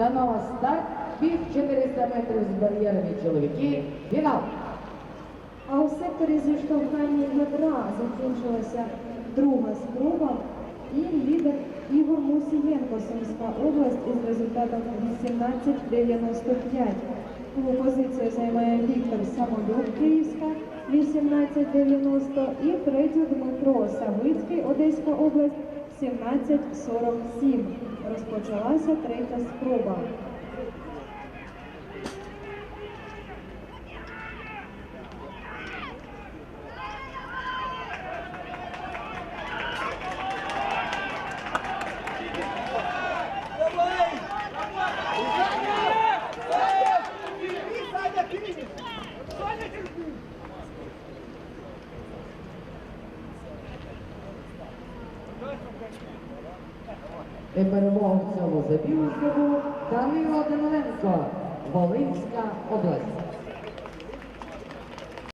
Дано старт, біг 400 метрів з бар'єрами чоловіки. Фінал. А у секторі зіштовхання ядра закінчилася друга спроба і лідер Ігор Мусієнко, Сумська область із результатом 18.95. Другу позицію займає Віктор Самолюк, Київська 18.90 і третю Дмитро Савицький, Одеська область 17.47. Розпочалася третя спроба. І перемогу в цьому забігу Данило Даниленко, Волинська область.